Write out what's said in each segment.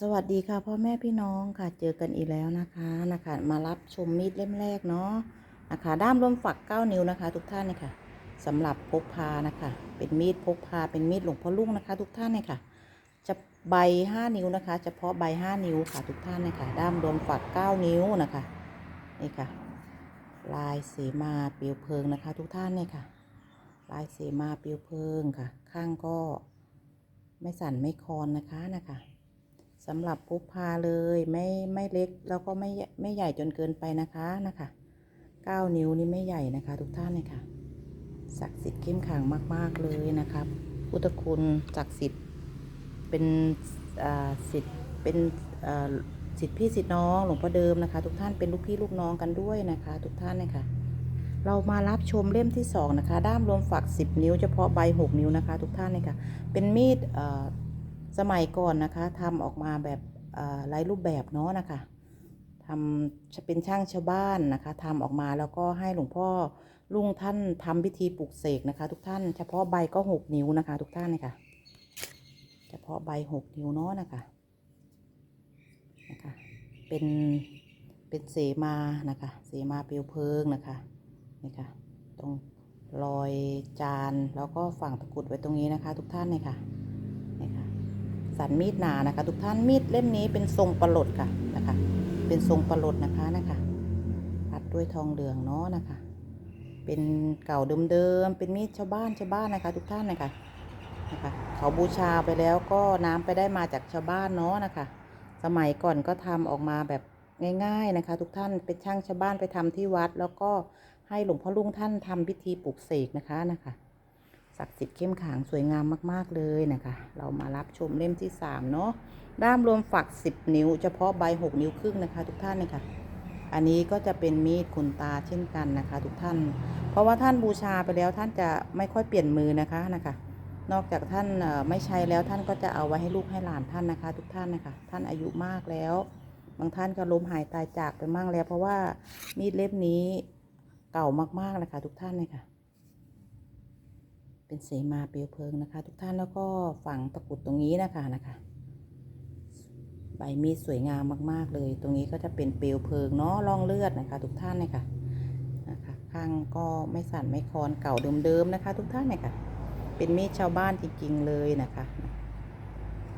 สวัสดีค่ะพ่อแม่พี่น้องค่ะเจอกันอีกแล้วนะคะนะคะมารับชมมีดเล่มแรกเนาะนะคะด้ามลมฝัก 9 นิ้วนะคะ ทุกท่านนะคะสำหรับพกพานะคะ เป็นมีดพกพาเป็นมีดหลวงพ่อลุงนะคะ ทุกท่านเนี่ยค่ะจะใบ 5 นิ้วนะคะ เฉพาะใบ 5 นิ้วค่ะทุกท่านเนี่ยค่ะด้ามลมฝัก 9 นิ้วนะคะนี่ค่ะ ลายเสมาเปลวเพลิงนะคะ ทุกท่านเนี่ยค่ะ ลายเสมาเปลวเพลิงค่ะ ข้างก็ไม่สั่นไม่คลอนนะคะนะคะ สำหรับพกพาเลยไม่ไม่เล็กแล้วก็ไม่ไม่ใหญ่จนเกินไปนะคะนะคะ9นิ้วนี่ไม่ใหญ่นะคะ ทุกท่านเลยค่ะศักดิ์สิทธิ์เข้มขังมาก ๆ เลยนะครับพุทธคุณศักดิ์สิทธิ์เป็นอ่าสิทธิ์เป็นอ่าสิทธิ์พี่สิทธิ์น้องหลวงพ่อเดิมนะคะ ทุกท่านเป็นลูกพี่ลูกน้องกันด้วยนะคะ ทุกท่านเลยค่ะเรามารับชมเล่มที่สองนะคะ ด้ามรวมฝัก 10 นิ้วเฉพาะใบ 6 นิ้วนะคะ ทุกท่านเลยค่ะ เป็นมีดอ่อ สมัยก่อนนะคะทำออกมาแบบไร้รูปแบบเนาะนะคะทำจะเป็นช่างชาวบ้านนะคะทำออกมาแล้วก็ให้หลวงพ่อลุงท่านทำพิธีปลุกเสกนะคะ ทุกท่านเฉพาะใบก็หกนิ้วนะคะ ทุกท่านเลยค่ะเฉพาะใบหกนิ้วเนาะนะคะนะคะ เป็นเป็นเสมานะคะ เสมาเปลวเพลิงนะคะนี่ค่ะตรงรอยจานแล้วก็ฝั่งตะกุดไว้ตรงนี้นะคะ ทุกท่านเลยค่ะนี่ค่ะ สันมีดหนานะคะ ทุกท่านมีดเล่มนี้เป็นทรงประหลดค่ะนะคะ เป็นทรงประหลดนะคะนะคะพัดด้วยทองเหลืองเนาะนะคะ เป็นเก่าเดิมๆเป็นมีดชาวบ้านชาวบ้านนะคะ ทุกท่านนะคะนะคะเขาบูชาไปแล้วก็น้ำไปได้มาจากชาวบ้านเนาะนะคะ สมัยก่อนก็ทำออกมาแบบง่าย ๆนะคะ ทุกท่านเป็นช่างชาวบ้านไปทำที่วัด แล้วก็ให้หลวงพ่อลุงท่านทำพิธีปลุกเสกนะคะนะคะ ศักดิ์สิทธิ์เข้มขลังสวยงามมากๆเลยนะคะ เรามารับชมเล่มที่สามเนาะด้ามรวมฝัก 10 นิ้ว เฉพาะใบ 6 นิ้วครึ่งนะคะ ทุกท่านนะคะอันนี้ก็จะเป็นมีดคุณตาเช่นกันนะคะ ทุกท่าน เพราะว่าท่านบูชาไปแล้วท่านจะไม่ค่อยเปลี่ยนมือนะคะนะคะ นอกจากท่านไม่ใช้แล้วท่านก็จะเอาไว้ให้ลูกให้หลานท่านนะคะ ทุกท่านนะคะ ท่านอายุมากแล้ว บางท่านก็ล้มหายตายจากไปมั่งแล้ว เพราะว่ามีดเล่มนี้เก่ามากๆนะคะ ทุกท่านเลยค่ะ เป็นเสมาเปลวเพลิงนะคะ ทุกท่านแล้วก็ฝังตะกุดตรงนี้นะคะนะคะใบมีดสวยงามมาก ๆ เลย ตรงนี้ก็จะเป็นเปลวเพลิงเนาะร่องเลือดนะคะ ทุกท่านเลยค่ะนะคะ ข้างก็ไม่สั่นไม่คลอนเก่าเดิมๆนะคะ ทุกท่านเลยค่ะ เป็นมีดชาวบ้านจริงๆเลยนะคะ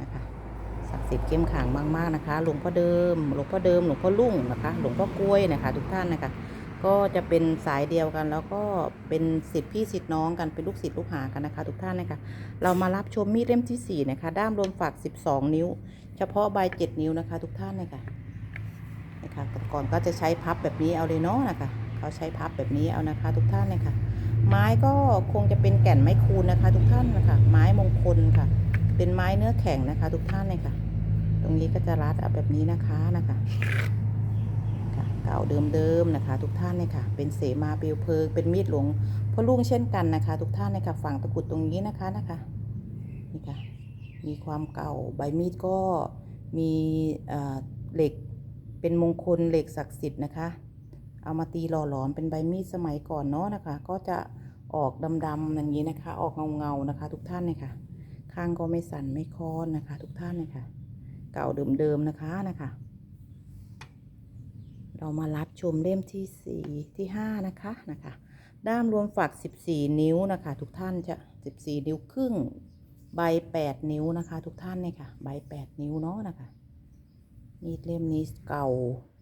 นะคะศักดิ์สิทธิ์เข้มขังมากๆนะคะ หลวงพ่อเดิม หลวงพ่อเดิม หลวงพ่อลุ่งนะคะ หลวงพ่อกล้วยนะคะ ทุกท่านนะคะ ก็จะเป็นสายเดียวกัน แล้วก็เป็นสิทธิพี่สิทธิน้องกันเป็นลูกศิษย์ลูกหากันนะคะ ทุกท่านนะคะเรามารับชมมีดเล่มที่ 4 นะคะ ด้ามรวมฝัก 12 นิ้ว เฉพาะใบ7นิ้วนะคะ ทุกท่านนะคะนะคะก่อนก็จะใช้พับแบบนี้เอาเลยเนาะนะคะเขาใช้พับแบบนี้เอานะคะ ทุกท่านนะคะไม้ก็คงจะเป็นแก่นไม้คูนนะคะ ทุกท่านนะคะไม้มงคลค่ะ เป็นไม้เนื้อแข็งนะคะ ทุกท่านเลยค่ะ ตรงนี้ก็จะรัดเอาแบบนี้นะคะนะคะ ค่ะเก่าเดิมๆนะคะ ทุกท่านเลยค่ะ เป็นเสมาเปลวเพลิง เป็นมีดหลวงพ่อลุงเช่นกันนะคะ ทุกท่านเลยค่ะฝั่งตะกุดตรงนี้นะคะนะคะนี่ค่ะมีความเก่าใบมีดก็มีเอ่อเหล็กเป็นมงคลเหล็กศักดิ์สิทธิ์นะคะ เอามาตีหล่อหลอมเป็นใบมีดสมัยก่อนเนาะนะคะ ก็จะออกดำๆอย่างนี้นะคะ ออกเงาๆนะคะ ทุกท่านเลยค่ะข้างก็ไม่สั่นไม่คลอนนะคะ ทุกท่านเลยค่ะ เก่าเดิมๆนะคะนะคะ เรามารับชมเล่มที่สี่ที่ห้านะคะนะคะ ด้ามรวมฝัก 14 นิ้วนะคะ ทุกท่านจะ 14 นิ้วครึ่ง ใบ 8 นิ้วนะคะ ทุกท่านเนี่ยค่ะ ใบ 8 นิ้วเนาะนะคะมีดเล่มนี้เก่า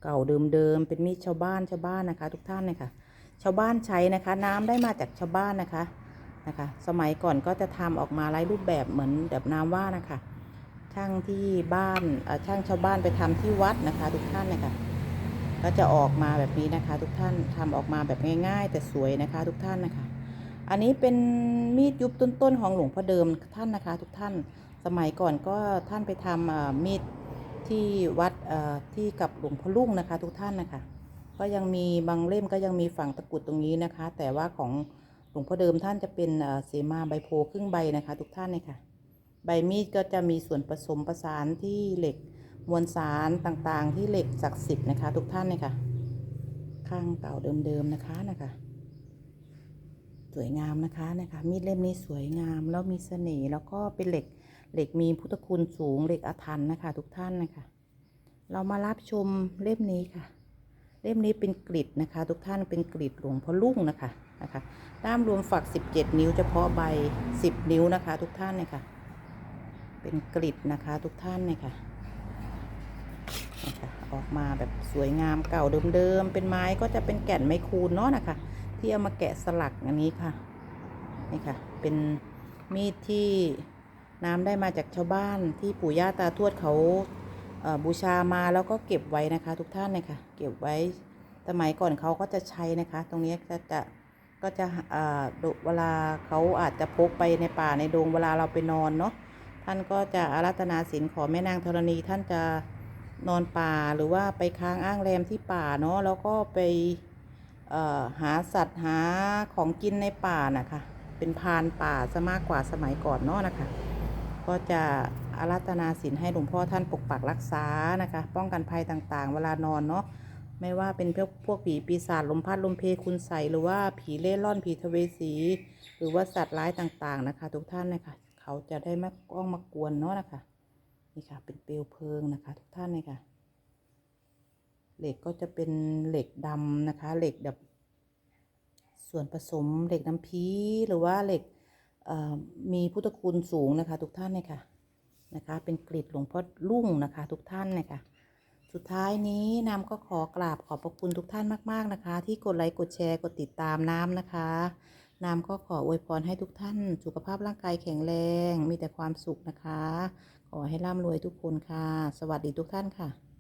เก่าเดิมๆเป็นมีดชาวบ้านชาวบ้านนะคะ ทุกท่านเนี่ยค่ะชาวบ้านใช้นะคะ น้ำได้มาจากชาวบ้านนะคะนะคะ สมัยก่อนก็จะทำออกมาไร้รูปแบบเหมือนแบบน้ำว่านะคะช่างที่บ้านอ่อช่างชาวบ้านไปทำที่วัดนะคะ ทุกท่านนะคะ ก็จะออกมาแบบนี้นะคะ ทุกท่านทำออกมาแบบง่าย ๆ แต่สวยนะคะ ทุกท่านนะคะ อันนี้เป็นมีดยุบต้นๆของหลวงพ่อเดิมท่านนะคะ ทุกท่านสมัยก่อนก็ท่านไปทำมีดที่วัดที่กับหลวงพ่อลุ่งนะคะ ทุกท่านนะคะ ก็ยังมีบางเล่มก็ยังมีฝั่งตะกุดตรงนี้นะคะ แต่ว่าของหลวงพ่อเดิมท่านจะเป็นเสมาใบโพครึ่งใบนะคะ ทุกท่านเลยค่ะ ใบมีดก็จะมีส่วนผสมประสานที่เหล็ก มวลสารต่างๆ ที่เหล็กศักดิ์สิทธิ์นะคะ ทุกท่านเลยค่ะ ข้างเก่าเดิมๆนะคะนะคะ สวยงามนะคะนะคะ มีดเล่มนี้สวยงามแล้วมีเสน่ห์แล้วก็เป็นเหล็กเหล็กมีพุทธคุณสูงเหล็กอาถรรพ์นะคะ ทุกท่านนะคะ เรามารับชมเล่มนี้ค่ะ เล่มนี้เป็นกริดนะคะ ทุกท่านเป็นกริดหลวงพ่อลุ่งนะคะนะคะด้ามรวมฝัก 17 นิ้วเฉพาะใบ 10 นิ้วนะคะ ทุกท่านเนี่ยค่ะ เป็นกริดนะคะ ทุกท่านเนี่ยค่ะ นะคะออกมาแบบสวยงามเก่าเดิมๆ เป็นไม้ก็จะเป็นแก่นไม้คูนเนาะนะคะ ที่เอามาแกะสลักอันนี้ค่ะ นี่ค่ะ เป็นมีดที่น้ำได้มาจากชาวบ้านที่ปู่ย่าตาทวดเขาเบูชามาแล้วก็เก็บไว้นะคะ ทุกท่านเนี่ยค่ะเก็บไว้สมัยก่อนเขาก็จะใช้นะคะ ตรงนี้ก็จะก็จะเอ่อดุเวลาเขาอาจจะพกไปในป่าในดงเวลาเราไปนอนเนาะท่านก็จะอารัตนาศีลขอแม่นางธรณีท่านจะ นอนป่าหรือว่าไปค้างอ้างแรมที่ป่าเนาะแล้วก็ไปหาสัตว์หาของกินในป่านะคะเป็นพานป่าซะมากกว่าสมัยก่อนเนาะนะคะก็จะอารัตนาศีลให้หลวงพ่อท่านปกปักรักษานะคะ ป้องกันภัยต่างๆ เวลานอนเนาะไม่ว่าเป็นพวกพวกผีปีศาจลมพัดลมเพคุณใสหรือว่าผีเล่ร่อนผีทเวสี หรือว่าสัตว์ร้ายต่างๆนะคะ ทุกท่านนะคะ เขาจะได้ไม่ก้องมากวนเนาะนะคะ นี่ค่ะ เป็นเปลวเพลิงนะคะ ทุกท่านเลยค่ะ เหล็กก็จะเป็นเหล็กดำนะคะ เหล็กแบบส่วนผสมเหล็กน้ำพีหรือว่าเหล็กมีพุทธคุณสูงนะคะ ทุกท่านเนี่ยค่ะนะคะ เป็นกริดหลวงพ่อลุ่งนะคะ ทุกท่านเนี่ยค่ะสุดท้ายนี้น้ำก็ขอกราบขอบพระคุณทุกท่านมากๆนะคะ ที่กดไลค์กดแชร์กดติดตามน้ำนะคะน้ำก็ขออวยพรให้ทุกท่าน สุขภาพร่างกายแข็งแรง มีแต่ความสุขนะคะ ขอให้ร่ำรวยทุกคนค่ะ สวัสดีทุกท่านค่ะ